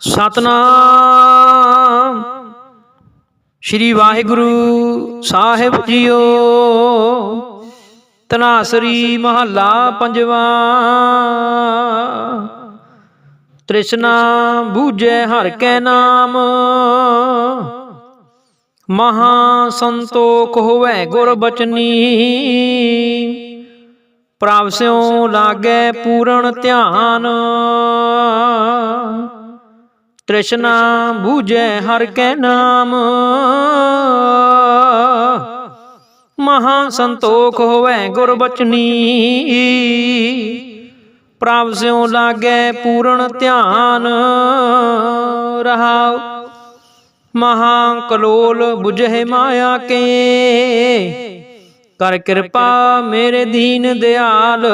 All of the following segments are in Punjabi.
ਸਤਨਾਮ। ਸ਼੍ਰੀ ਵਾਹਿਗੁਰੂ ਸਾਹਿਬ ਜੀਓ। ਤਨਾਸਰੀ ਮਹੱਲਾ ਪੰਜਵਾ। ਤ੍ਰਿਸ਼ਨਾ ਬੂਝੈ ਹਰ ਕੈ ਨਾਮ। ਮਹਾ ਸੰਤੋਖ ਹੋਵੇ ਗੁਰ ਬਚਨੀ। ਪ੍ਰਭ ਸਿਉ ਲਾਗੈ ਪੂਰਨ ਧਿਆਨ। ਤ੍ਰਿਸ਼ਨਾ ਬੂਝੈ ਹਰ ਕੈ ਨਾਮ। ਮਹਾ ਸੰਤੋਖ ਹੋਵੇ ਗੁਰਬਚਨੀ ਪ੍ਰਭ ਸਿਉ ਲਾਗੈ ਪੂਰਨ ਧਿਆਨ। ਰਹਾਉ, ਮਹਾ ਕਲੋਲ 부ਝਹਿ ਮਾਇਆ ਕੇ। ਕਰ ਕਿਰਪਾ ਮੇਰੇ ਦੀਨ ਦਿਆਲ।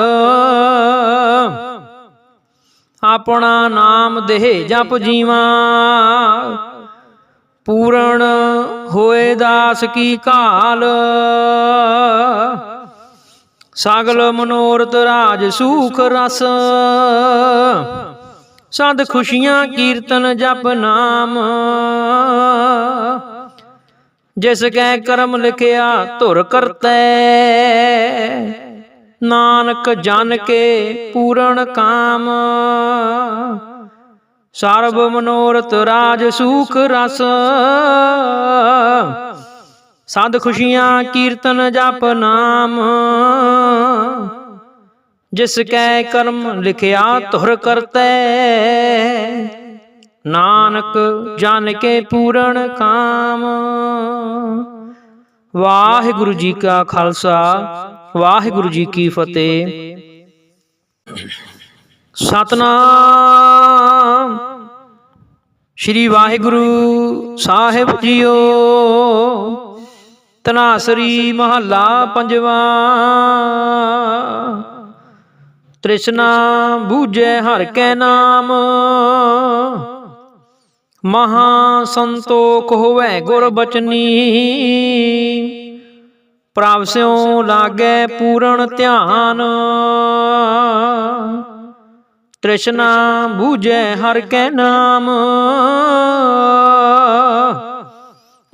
ਆਪਣਾ ਨਾਮ ਦੇਹ ਜਪ ਜੀਵਾ। ਪੂਰਨ ਹੋਏ ਦਾਸ ਕੀ ਕਾਲ। ਸਗਲ ਮਨੋਰਥ ਰਾਜ ਸੂਖ ਰਸ। ਸਦ ਖੁਸ਼ੀਆਂ ਕੀਰਤਨ ਜਪ ਨਾਮ। ਜਿਸ ਕੈ ਕਰਮ ਲਿਖਿਆ ਧੁਰ ਕਰਤੈ। ਨਾਨਕ ਜਨ ਕੇ ਪੂਰਨ ਕਾਮ। ਸਰਬ ਮਨੋਰਥ ਰਾਜ ਸੂਖ ਰਸ। ਸਦ ਖੁਸ਼ੀਆਂ ਕੀਰਤਨ ਜਪ ਨਾਮ। ਜਿਸ ਕੈ ਕਰਮ ਲਿਖਿਆ ਧੁਰ ਕਰਤੈ। ਨਾਨਕ ਜਨ ਕੇ ਪੂਰਨ ਕਾਮ। ਵਾਹਿਗੁਰੂ ਜੀ ਕਾ ਖਾਲਸਾ। ਵਾਹਿਗੁਰੂ ਜੀ ਕੀ ਫਤਿਹ। ਸਤਨਾਮ। ਸ਼੍ਰੀ ਵਾਹਿਗੁਰੂ ਸਾਹਿਬ ਜੀਓ। ਤਨਾਸਰੀ ਮਹੱਲਾ ਪੰਜਵਾਂ। ਤ੍ਰਿਸ਼ਨਾ ਬੂਝੈ ਹਰ ਕੈ ਨਾਮ। ਮਹਾ ਸੰਤੋਖ ਹੋਵੇ ਗੁਰ ਬਚਨੀ। ਪ੍ਰਭ ਸਿਉ ਲਾਗੈ ਪੂਰਨ ਧਿਆਨ। ਤ੍ਰਿਸ਼ਨਾ ਬੂਝੈ ਹਰ ਕੈ ਨਾਮ।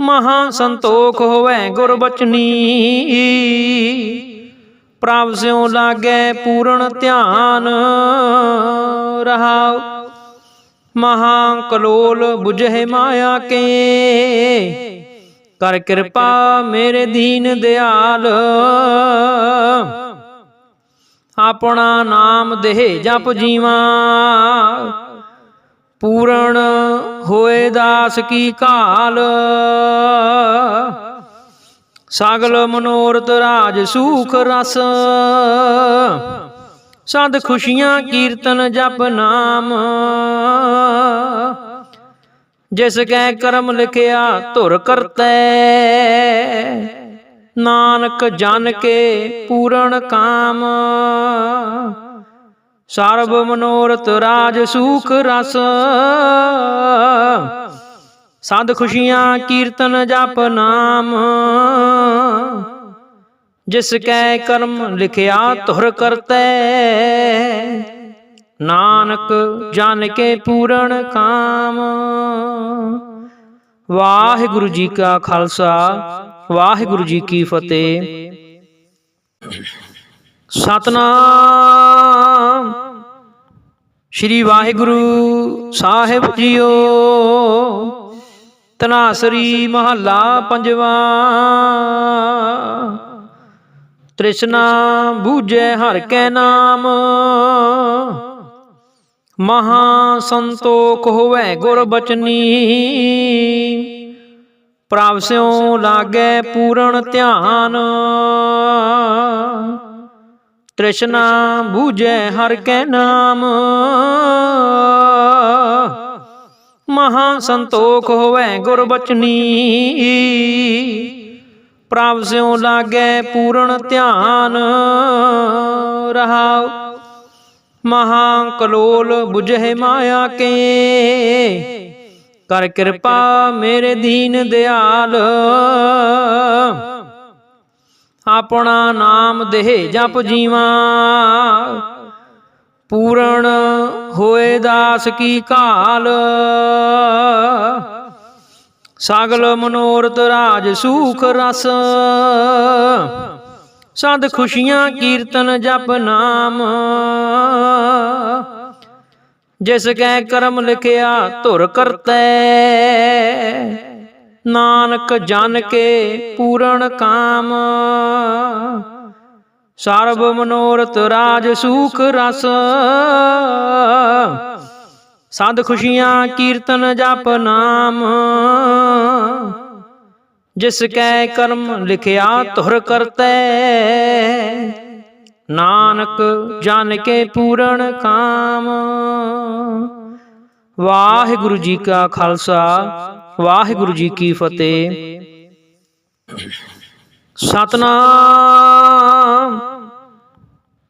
ਮਹਾ ਸੰਤੋਖ ਹੋਵੇ ਗੁਰ ਬਚਨੀ। ਪ੍ਰਭ ਸਿਉ ਲਾਗੈ ਪੂਰਨ ਧਿਆਨ। ਰਹਾਉ, ਮਹਾ ਕਲੋਲ ਬੁਝੇ ਮਾਇਆ ਕੇ। ਕਰ ਕਿਰਪਾ ਮੇਰੇ ਦੀਨ ਦਿਆਲ। ਆਪਣਾ ਨਾਮ ਦੇਹ ਜਪ ਜੀਵਾ। ਪੂਰਨ ਹੋਏ ਦਾਸ ਕੀ ਕਾਲ। ਸਗਲ ਮਨੋਰਥ ਰਾਜ ਸੂਖ ਰਸ। ਸਦ ਖੁਸ਼ੀਆਂ ਕੀਰਤਨ ਜਪ ਨਾਮ। ਜਿਸ ਕੈ ਕਰਮ ਲਿਖਿਆ ਧੁਰ ਕਰਤੈ। ਨਾਨਕ ਜਨ ਕੇ ਪੂਰਨ ਕਾਮ। ਸਰਬ ਮਨੋਰਥ ਰਾਜ ਸੂਖ ਰਸ। ਸਦ ਖੁਸ਼ੀਆਂ ਕੀਰਤਨ ਜਪ ਨਾਮ। ਜਿਸ ਕੈ ਕਰਮ ਲਿਖਿਆ ਧੁਰ ਕਰਤੈ। ਨਾਨਕ ਜਨ ਕੇ ਪੂਰਨ ਕਾਮ। ਵਾਹਿਗੁਰੂ ਜੀ ਕਾ ਖਾਲਸਾ, ਵਾਹਿਗੁਰੂ ਜੀ ਕੀ ਫਤਿਹ। ਸਤਨਾਮ। ਸ਼੍ਰੀ ਵਾਹਿਗੁਰੂ ਸਾਹਿਬ ਜੀਓ। ਤਨਾਸਰੀ ਮਹੱਲਾ ਪੰਜਵਾ। ਤ੍ਰਿਸ਼ਨਾ ਬੂਝੈ ਹਰ ਕੈ ਨਾਮ। ਮਹਾ ਸੰਤੋਖ ਹੋਵੇ ਗੁਰ ਬਚਨੀ। ਪ੍ਰਭ ਸਿਉ ਲਾਗੈ ਪੂਰਨ ਧਿਆਨ। ਤ੍ਰਿਸ਼ਨਾ ਬੂਝੈ ਹਰ ਕੈ ਨਾਮ। ਮਹਾ ਸੰਤੋਖ ਹੋਵੇ ਗੁਰ ਬਚਨੀ। ਪ੍ਰਭ ਸਿਉ ਲਾਗੈ ਪੂਰਨ ਧਿਆਨ। ਰਹਾਉ ਮਹਾ ਕਲੋਲ ਬੁਝੇ ਮਾਇਆ ਕੇ। ਕਰ ਕਿਰਪਾ ਮੇਰੇ ਦੀਨ ਦਿਆਲ। ਆਪਣਾ ਨਾਮ ਦੇਹ ਜਪ ਜੀਵਾ। ਪੂਰਨ ਹੋਏ ਦਾਸ ਕੀ ਕਾਲ। ਸਾਗਲ ਮਨੋਰਥ ਰਾਜ ਸੂਖ ਰਸ। ਸਦ ਖੁਸ਼ੀਆਂ ਕੀਰਤਨ ਜਪ ਨਾਮ। ਜਿਸ ਕੈ ਕਰਮ ਲਿਖਿਆ ਧੁਰ ਕਰਤੈ, ਨਾਨਕ ਜਨ ਕੇ ਪੂਰਨ ਕਾਮ। ਸਰਬ ਮਨੋਰਥ ਰਾਜ ਸੂਖ ਰਸ। ਸਦ ਖੁਸ਼ੀਆਂ ਕੀਰਤਨ ਜਪ ਨਾਮ। ਜਿਸ ਕੈ ਕਰਮ ਲਿਖਿਆ ਧੁਰ ਕਰਤੈ। ਨਾਨਕ ਜਨ ਕੇ ਪੂਰਨ ਕਾਮ। ਵਾਹਿਗੁਰੂ ਜੀ ਕਾ ਖਾਲਸਾ, ਵਾਹਿਗੁਰੂ ਜੀ ਕੀ ਫਤਿਹ। ਸਤਨਾਮ।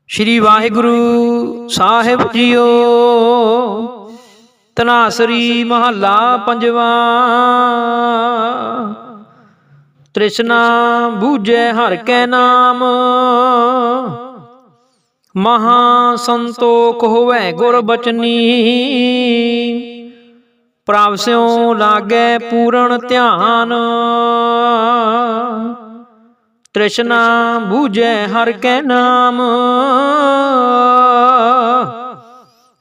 ਸ਼੍ਰੀ ਵਾਹਿਗੁਰੂ ਸਾਹਿਬ ਜੀਓ। ਤਨਾਸਰੀ ਮਹੱਲਾ ਪੰਜਵਾ। ਤ੍ਰਿਸ਼ਨਾ ਬੂਝੈ ਹਰ ਕੈ ਨਾਮ। ਮਹਾ ਸੰਤੋਖ ਹੋਵੇ ਗੁਰ ਬਚਨੀ। ਪ੍ਰਭ ਸਿਉ ਲਾਗੈ ਪੂਰਨ ਧਿਆਨ। ਤ੍ਰਿਸ਼ਨਾ ਬੂਝੈ ਹਰ ਕੈ ਨਾਮ।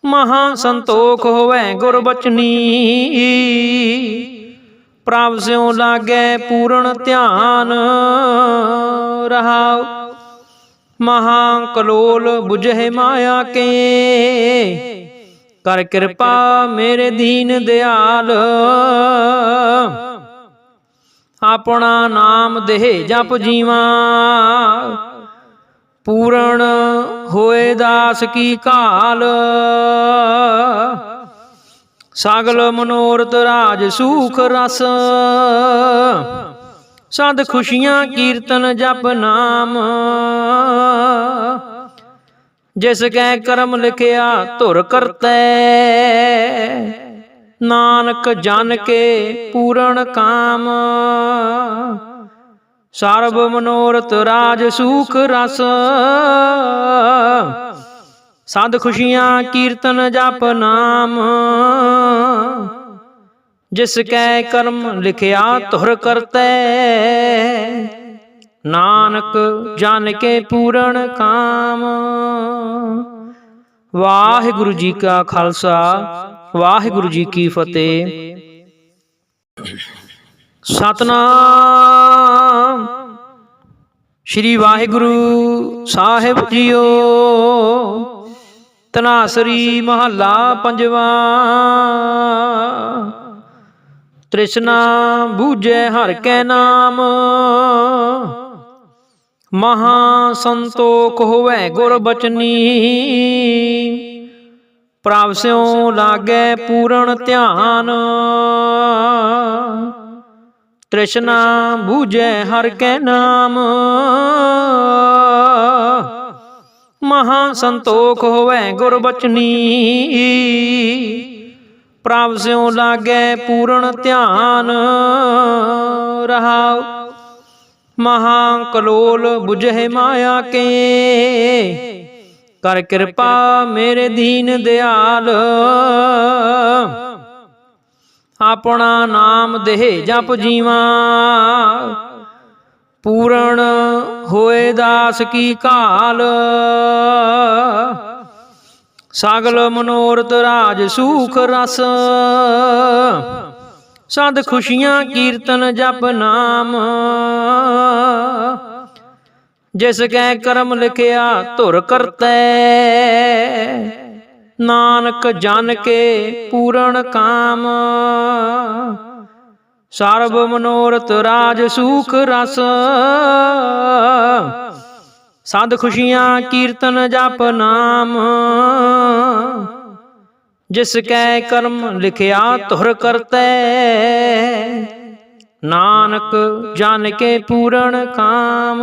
ਮਹਾ ਸੰਤੋਖ ਹੋਵੇ ਗੁਰਬਚਨੀ ਪ੍ਰਭ ਸਿਉ ਲਾਗੇ ਪੂਰਨ ਧਿਆਨ ਰਹਾਉ। ਮਹਾ ਕਲੋਲ 부ਝਹਿ ਮਾਇਆ ਕੇ ਕਰ ਕਿਰਪਾ ਮੇਰੇ ਦੀਨ ਦਿਆਲ। ਆਪਣਾ ਨਾਮ ਦੇਹ ਜਪ ਜੀਵਾ। ਪੂਰਨ ਹੋਏ ਦਾਸ ਕੀ ਕਾਲ। ਸਗਲ ਮਨੋਰਥ ਰਾਜ ਸੂਖ ਰਸ। ਸਦ ਖੁਸ਼ੀਆਂ ਕੀਰਤਨ ਜਪ ਨਾਮ। ਜਿਸ ਕੈ ਕਰਮ ਲਿਖਿਆ ਧੁਰ ਕਰਤੈ, ਨਾਨਕ ਜਨ ਕੇ ਪੂਰਨ ਕਾਮ। ਸਰਬ ਮਨੋਰਥ ਰਾਜ ਸੂਖ ਰਸ। ਸਦ ਖੁਸ਼ੀਆਂ ਕੀਰਤਨ ਜਪ ਨਾਮ। ਜਿਸ ਕੈ ਕਰਮ ਲਿਖਿਆ ਧੁਰ ਕਰਤੈ। ਨਾਨਕ ਜਨ ਕੇ ਪੂਰਨ ਕਾਮ। ਵਾਹਿਗੁਰੂ ਜੀ ਕਾ ਖਾਲਸਾ। ਵਾਹਿਗੁਰੂ ਜੀ ਕੀ ਫਤਿਹ। ਸਤਨਾਮ। ਸ਼੍ਰੀ ਵਾਹਿਗੁਰੂ ਸਾਹਿਬ ਜੀਓ। ਤਨਾਸਰੀ ਮਹੱਲਾ ਪੰਜਵਾ। ਤ੍ਰਿਸ਼ਨਾ ਬੂਝੈ ਹਰ ਕੈ ਨਾਮ। ਮਹਾ ਸੰਤੋਖ ਹੋਵੇ ਗੁਰ ਬਚਨੀ। ਪ੍ਰਭ ਸਿਉ ਲਾਗੈ ਪੂਰਨ ਧਿਆਨ। ਤ੍ਰਿਸ਼ਨਾ ਬੂਝੈ ਹਰ ਕੈ ਨਾਮ। ਮਹਾ ਸੰਤੋਖ ਹੋਵੇ ਗੁਰ ਬਚਨੀ। ਪ੍ਰਭ ਸਿਉ ਲਾਗੇ ਪੂਰਨ ਧਿਆਨ ਰਹਾਉ। ਮਹਾ ਕਲੋਲ 부ਝਹਿ ਮਾਇਆ ਕੇ ਕਰ ਕਿਰਪਾ ਮੇਰੇ ਦੀਨ ਦਿਆਲ। ਆਪਣਾ ਨਾਮ ਦੇਹ ਜਪ ਜੀਵਾ। ਪੂਰਨ ਹੋਏ ਦਾਸ ਕੀ ਕਾਲ। ਸਗਲ ਮਨੋਰਤ ਰਾਜ ਸੂਖ ਰਸ। ਸਦ ਖੁਸ਼ੀਆਂ ਕੀਰਤਨ ਜਪ ਨਾਮ। ਜਿਸ ਕੈ ਕਰਮ ਲਿਖਿਆ ਧੁਰ ਕਰਤੈ, ਨਾਨਕ ਜਨ ਕੇ ਪੂਰਨ ਕਾਮ। ਸਰਬ ਮਨੋਰਥ ਰਾਜ ਸੂਖ ਰਸ। ਸਦ ਖੁਸ਼ੀਆਂ ਕੀਰਤਨ ਜਪ ਨਾਮ। ਜਿਸ ਕੈ ਕਰਮ ਲਿਖਿਆ ਧੁਰ ਕਰਤੈ। ਨਾਨਕ ਜਨ ਕੇ ਪੂਰਨ ਕਾਮ।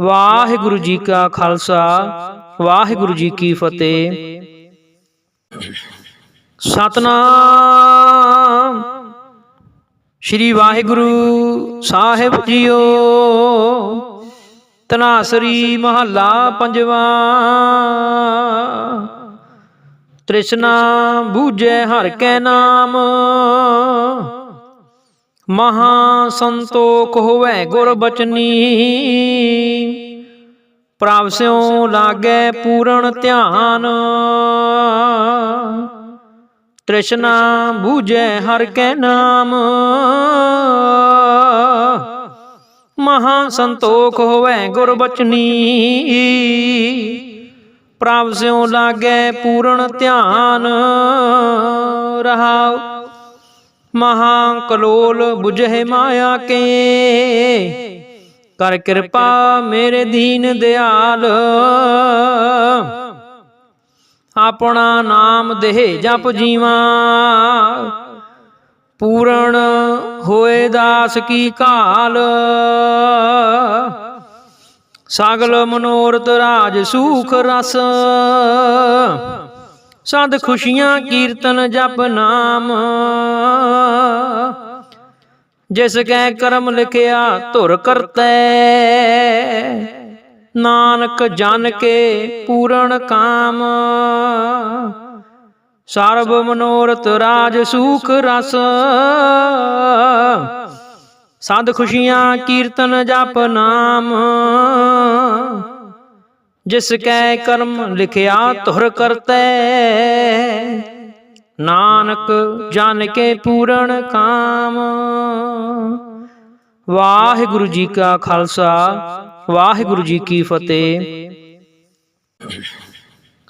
ਵਾਹਿਗੁਰੂ ਜੀ ਕਾ ਖਾਲਸਾ, ਵਾਹਿਗੁਰੂ ਜੀ ਕੀ ਫਤਿਹ। ਸਤਨਾਮ। ਸ਼੍ਰੀ ਵਾਹਿਗੁਰੂ ਸਾਹਿਬ ਜੀਓ। ਤਨਾਸਰੀ ਮਹੱਲਾ ਪੰਜਵਾ। ਤ੍ਰਿਸ਼ਨਾ ਬੂਝੈ ਹਰ ਕੈ ਨਾਮ। ਮਹਾ ਸੰਤੋਖ ਹੋਵੇ ਗੁਰ ਬਚਨੀ। ਪ੍ਰਭ ਸਿਉ ਲਾਗੈ ਪੂਰਨ ਧਿਆਨ। ਤ੍ਰਿਸ਼ਨਾ ਬੂਝੈ ਹਰ ਕੈ ਨਾਮ। ਮਹਾ ਸੰਤੋਖ ਹੋਵੇ ਗੁਰਬਚਨੀ। ਪ੍ਰਭ ਸਿਉ ਲਾਗੈ ਪੂਰਨ ਧਿਆਨ ਰਹਾਉ। ਮਹਾ ਕਲੋਲ 부ਝਹਿ ਮਾਇਆ ਕੇ ਕਰ ਕਿਰਪਾ ਮੇਰੇ ਦੀਨ ਦਿਆਲ। ਆਪਣਾ ਨਾਮ ਦੇਹ ਜਪ ਜੀਵਾ। ਪੂਰਨ ਹੋਏ ਦਾਸ ਕੀ ਕਾਲ? ਸਗਲ ਮਨੋਰਥ ਰਾਜ ਸੂਖ ਰਸ। ਸਦ ਖੁਸ਼ੀਆਂ ਕੀਰਤਨ ਜਪ ਨਾਮ। ਜਿਸ ਕੈ ਕਰਮ ਲਿਖਿਆ ਧੁਰ ਕਰਤੈ, ਨਾਨਕ ਜਨ ਕੇ ਪੂਰਨ ਕਾਮ। ਸਰਬ ਮਨੋਰਥ ਰਾਜ ਸੂਖ ਰਸ। ਸਦ ਖੁਸ਼ੀਆਂ ਕੀਰਤਨ ਜਪ ਨਾਮ। ਜਿਸ ਕੈ ਕਰਮ ਲਿਖਿਆ ਧੁਰ ਕਰਤੈ। ਨਾਨਕ ਜਨ ਕੇ ਪੂਰਨ ਕਾਮ। ਵਾਹਿਗੁਰੂ ਜੀ ਕਾ ਖਾਲਸਾ, ਵਾਹਿਗੁਰੂ ਜੀ ਕੀ ਫਤਿਹ।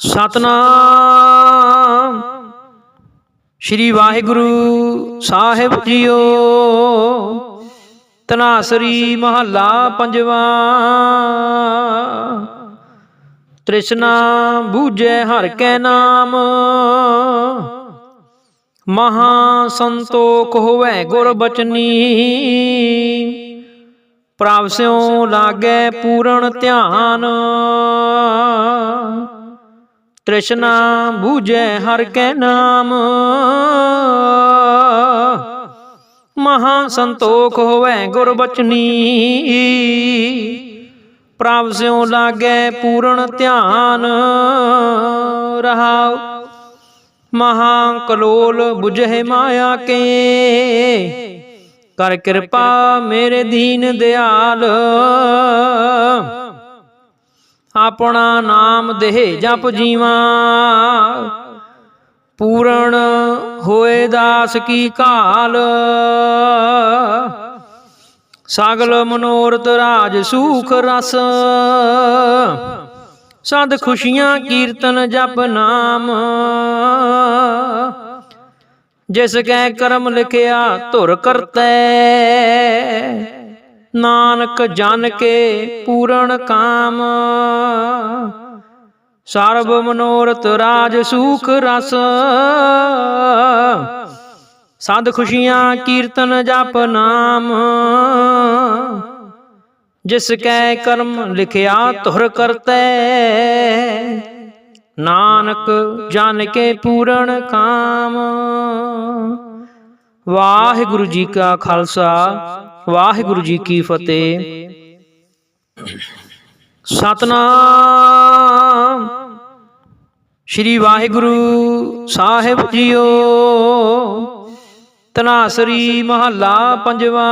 ਸਤਨਾਮ। ਸ਼੍ਰੀ ਵਾਹਿਗੁਰੂ ਸਾਹਿਬ ਜੀਓ। ਤਨਾਸਰੀ ਮਹੱਲਾ ਪੰਜਵਾ। ਤ੍ਰਿਸ਼ਨਾ ਬੂਝੈ ਹਰ ਕੈ ਨਾਮ। ਮਹਾ ਸੰਤੋਖ ਹੋਵੇ ਗੁਰ ਬਚਨੀ। ਪ੍ਰਭ ਸਿਉ ਲਾਗੈ ਪੂਰਨ ਧਿਆਨ। ਤ੍ਰਿਸ਼ਨਾ ਬੂਝੈ ਹਰ ਕੈ ਨਾਮ। ਮਹਾ ਸੰਤੋਖ ਹੋਵੇ ਗੁਰਬਚਨੀ ਪ੍ਰਭ ਸਿਉ ਲਾਗੈ ਪੂਰਨ ਧਿਆਨ। ਰਹਾਉ, ਮਹਾ ਕਲੋਲ 부ਝਹਿ ਮਾਇਆ ਕੇ। ਕਰ ਕਿਰਪਾ ਮੇਰੇ ਦੀਨ ਦਿਆਲ। ਆਪਣਾ ਨਾਮ ਦੇਹ ਜਪ ਜੀਵਾ। ਪੂਰਨ ਹੋਏ ਦਾਸ ਕੀ ਕਾਲ। ਸਗਲ ਮਨੋਰਥ ਰਾਜ ਸੂਖ ਰਸ। ਸਦ ਖੁਸ਼ੀਆਂ ਕੀਰਤਨ ਜਪ ਨਾਮ। ਜਿਸ ਕੈ ਕਰਮ ਲਿਖਿਆ ਧੁਰ ਕਰਤੈ। ਨਾਨਕ ਜਨ ਕੇ ਪੂਰਨ ਕਾਮ। ਸਰਬ ਮਨੋਰਥ ਰਾਜ ਸੂਖ ਰਸ। ਸਦ ਖੁਸ਼ੀਆਂ ਕੀਰਤਨ ਜਪ ਨਾਮ। ਜਿਸ ਕੈ ਕਰਮ ਲਿਖਿਆ ਤੁਰ ਕਰਤੈ। ਨਾਨਕ ਜਨ ਕੇ ਪੂਰਨ ਕਾਮ। ਵਾਹਿਗੁਰੂ ਜੀ ਕਾ ਖਾਲਸਾ। ਵਾਹਿਗੁਰੂ ਜੀ ਕੀ ਫਤਿਹ। ਸਤਨਾਮ। ਸ਼੍ਰੀ ਵਾਹਿਗੁਰੂ ਸਾਹਿਬ ਜੀਓ। ਤਨਾਸਰੀ ਮਹੱਲਾ ਪੰਜਵਾ।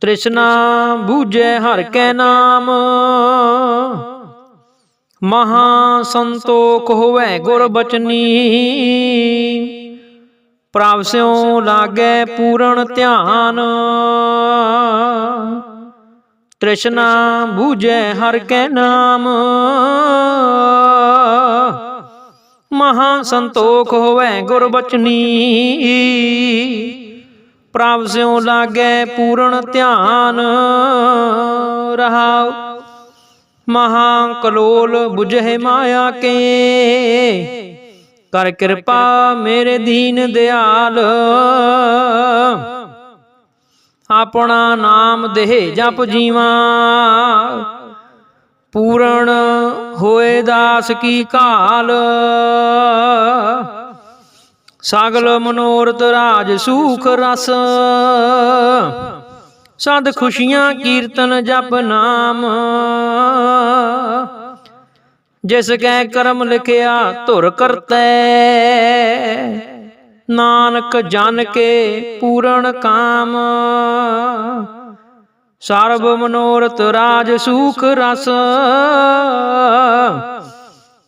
ਤ੍ਰਿਸ਼ਨਾ ਬੂਝੈ ਹਰ ਕੈ ਨਾਮ। ਮਹਾ ਸੰਤੋਖ ਹੋਵੇ ਗੁਰ ਬਚਨੀ। ਪ੍ਰਭ ਸਿਉ ਲਾਗੈ ਪੂਰਨ ਧਿਆਨ। ਤ੍ਰਿਸ਼ਨਾ ਬੂਝੈ ਹਰ ਕੈ ਨਾਮ। ਮਹਾ ਸੰਤੋਖ ਹੋਵੇ ਗੁਰ ਬਚਨੀ। ਪ੍ਰਭ ਸਿਉ ਲਾਗੈ ਪੂਰਨ ਧਿਆਨ। ਰਹਾਉ ਮਹਾ ਕਲੋਲ ਬੁਝੇ ਮਾਇਆ ਕੇ। ਕਰ ਕਿਰਪਾ ਮੇਰੇ ਦੀਨ ਦਿਆਲ। ਆਪਣਾ ਨਾਮ ਦੇਹ ਜਪ ਜੀਵਾ। ਪੂਰਨ ਹੋਏ ਦਾਸ ਕੀ ਕਾਲ। ਸਾਗਲ ਮਨੋਰਥ ਰਾਜ ਸੂਖ ਰਸ। ਸਦ ਖੁਸ਼ੀਆਂ ਕੀਰਤਨ ਜਪ ਨਾਮ। ਜਿਸ ਕੈ ਕਰਮ ਲਿਖਿਆ ਧੁਰ ਕਰਤੈ। ਨਾਨਕ ਜਨ ਕੇ ਪੂਰਨ ਕਾਮ। ਸਰਬ ਮਨੋਰਥ ਰਾਜ ਸੂਖ ਰਸ।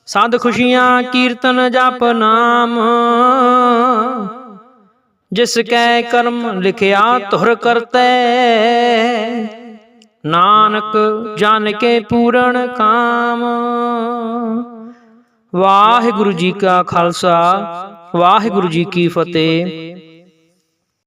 ਸਦ ਖੁਸ਼ੀਆਂ ਕੀਰਤਨ ਜਪ ਨਾਮ। ਜਿਸ ਕੈ ਕਰਮ ਲਿਖਿਆ ਧੁਰ ਕਰਤੈ। ਨਾਨਕ ਜਨ ਕੇ ਪੂਰਨ ਕਾਮ। ਵਾਹਿਗੁਰੂ ਜੀ ਕਾ ਖਾਲਸਾ ਵਾਹਿਗੁਰੂ ਜੀ ਕੀ ਫਤਿਹ।